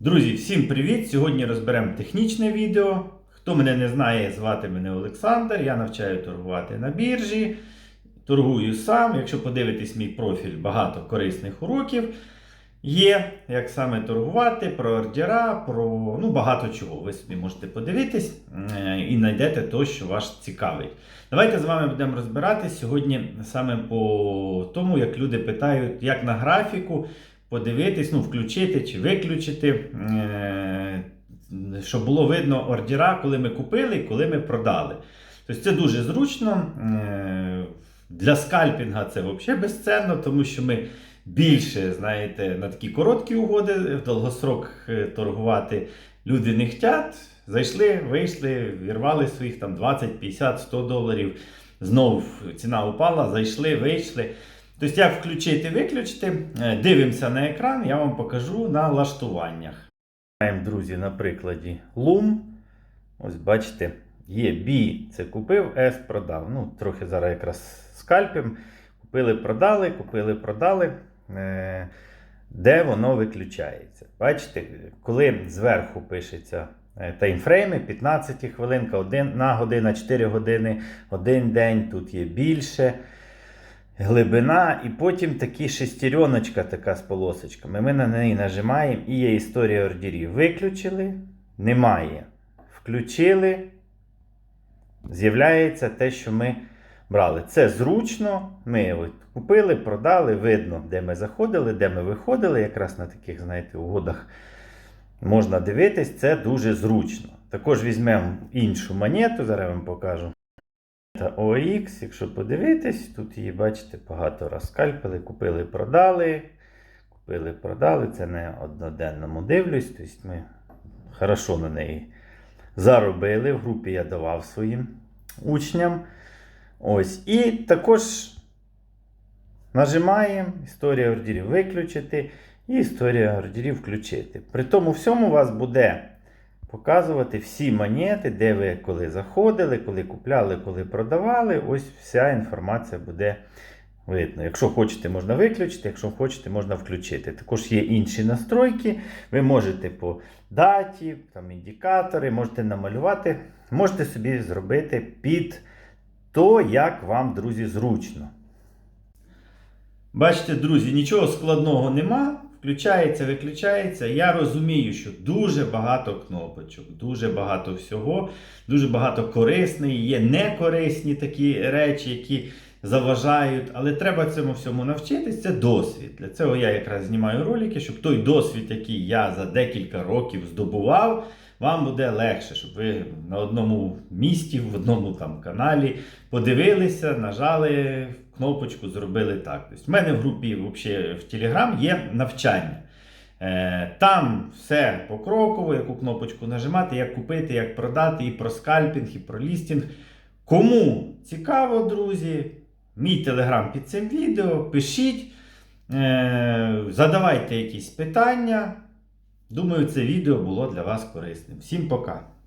Друзі, всім привіт! Сьогодні розберемо технічне відео. Хто мене не знає, звати мене Олександр. Я навчаю торгувати на біржі. Торгую сам. Якщо подивитись мій профіль, багато корисних уроків є. Як саме торгувати, про ордера, про ну, багато чого. Ви собі можете подивитись е, і знайдете те, що вас цікавить. Давайте з вами будемо розбиратись сьогодні саме по тому, як люди питають, як на графіку подивитись, ну, включити чи виключити, е, щоб було видно ордера, коли ми купили і коли ми продали. Тобто це дуже зручно. Е, Для скальпінга це взагалі безценно, тому що ми більше, знаєте, на такі короткі угоди, в довгосрок е, торгувати люди не хочуть. Зайшли, вийшли, вірвали своїх там 20, 50, 100 доларів. Знов ціна упала, зайшли, вийшли. Тобто, як включити, виключити, Е, дивимося на екран, я вам покажу на лаштуваннях. Маємо, друзі, на прикладі Loom. Ось бачите, є B, це купив, S продав. Ну, трохи зараз якраз скальпим. Купили, продали, купили, продали. Е, Де воно виключається? Бачите, коли зверху пишеться е, таймфрейми, 15 хвилинка, 1 година, 4 години, 1 день, тут є більше глибина, і потім такі шестереночка така з полосочками. Ми на неї нажимаємо і є історія ордерів. Виключили, немає. Включили, з'являється те, що ми брали. Це зручно. Ми купили, продали, видно, де ми заходили, де ми виходили. Якраз на таких, знаєте, угодах можна дивитись, це дуже зручно. Також візьмемо іншу монету, зараз я вам покажу. Та OX, якщо подивитись, тут її, бачите, багато раз скальпили, купили, продали. Купили, продали. Це не одноденному дивлюсь. Тобто ми хорошо на неї заробили. В групі я давав своїм учням. Ось. І також нажимаємо історія ордерів виключити і історія ордерів включити. При тому всьому у вас буде показувати всі монети, де ви коли заходили, коли купляли, коли продавали. Ось вся інформація буде видно. Якщо хочете, можна виключити, якщо хочете, можна включити. Також є інші настройки. Ви можете по даті, там індикатори, можете намалювати, можете собі зробити під то, як вам, друзі, зручно. Бачите, друзі, нічого складного нема. Включається, виключається. Я розумію, що дуже багато кнопочок, дуже багато всього, дуже багато корисної, є некорисні такі речі, які заважають. Але треба цьому всьому навчитись. Це досвід. Для цього я якраз знімаю ролики, щоб той досвід, який я за декілька років здобував, вам буде легше, щоб ви на одному місці, в одному там каналі подивилися, нажали кнопочку, зробили так. Тобто, в мене в групі взагалі, в Telegram є навчання. Е, Там все покроково, яку кнопочку нажимати, як купити, як продати, і про скальпінг, і про лістінг. Кому цікаво, друзі, мій телеграм під цим відео, пишіть, е, задавайте якісь питання. Думаю, це відео було для вас корисним. Всім пока!